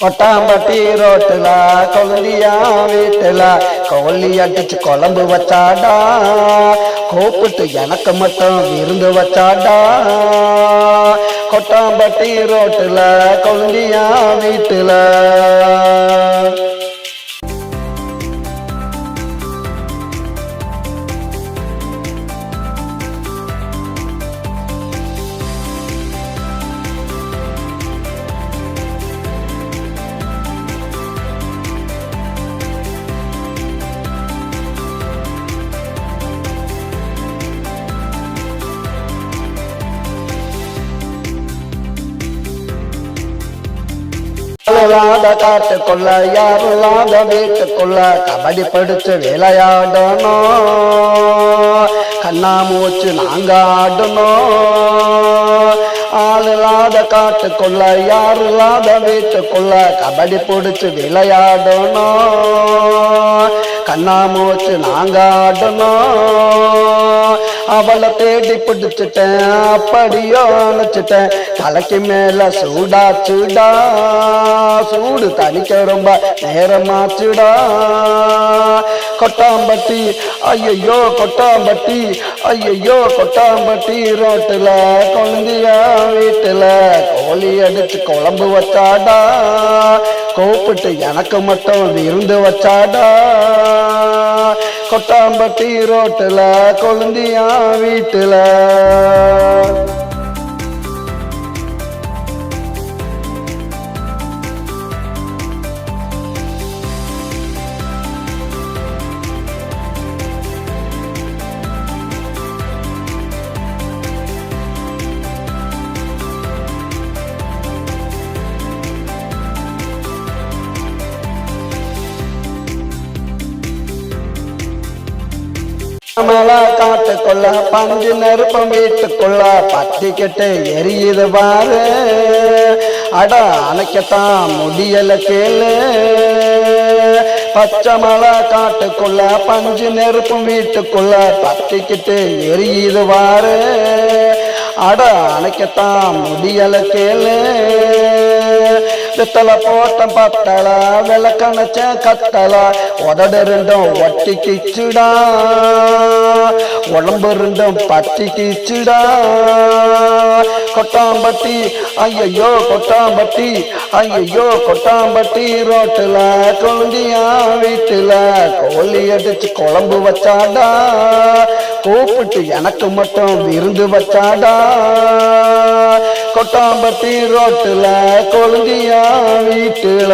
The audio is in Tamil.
கொட்டாம்பட்டி ரோட்டுல கொழுந்தியா வீட்டுல. கோழி அடிச்சு குழம்பு வச்சாடா. கூப்பிட்டு எனக்கு மட்டும் விருந்து வச்சாடா. கொட்டாம்பட்டி ரோட்டுல கொழுந்தியா வீட்டுல. அழலாத காட்டுக்குள்ள யாருலாத வீட்டுக்குள்ள கபடி படுத்து விளையாடணும் கண்ணாமூச்சு நாங்க ஆடணும் ஆள் காட்டுக்குள்ள யாருலாத வீட்டுக்குள்ள கபடி பிடிச்சு விளையாடணும் கண்ணாமூச்சு நாங்க ஆடணும் அவளை தேடி பிடிச்சிட்டேன். அப்படியோ அணைச்சிட்டேன். தலைக்கு மேல சூடாச்சுடா சூடு. தனிக்க ரொம்ப நேரமாச்சுடா. கொட்டாம்பட்டி ஐயையோ கொட்டாம்பட்டி ஐயையோ கொட்டாம்பட்டி ரோட்டுல குழந்தையா வீட்டுல கோழி அடிச்சு குழம்பு வச்சாடா. கூப்பிட்டு எனக்கு மட்டும் விருந்து வச்சாடா. கொட்டாம்பட்டி ரோட்டில் கொழுந்தியா வீட்டில். மலை காட்டுக்குள்ள பஞ்சு நெருப்பம் வீட்டுக்குள்ள பத்திக்கிட்டு எரியுது பாரு. அட அணைக்கத்தான் முடியல கேளு. பச்சை மலை காட்டுக்குள்ள பஞ்சு நெருப்பும் வீட்டுக்குள்ள பத்திக்கிட்டு எரியுது வாரு அட அணைக்கத்தான் முடியல கேளு. பித்தளை போட்டம் பத்தல விளக்கணச்ச கத்தல உதடு ரெண்டும் ஒட்டி கிச்சுடா உடம்பு ரெண்டும் பத்தி கிச்சுடா கொட்டாம்பட்டி ஐயையோ கொட்டாம்பட்டி ஐயையோ கொட்டாம்பட்டி ரோட்டில் கொழுந்தியா வீட்டில் கோழி அடிச்சு குழம்பு வச்சாடா. கூப்பிட்டு எனக்கு மட்டும் விருந்து வச்சாடா. கொட்டாம்பட்டி ரோட்டுல கொழுந்தியா வீட்டுல.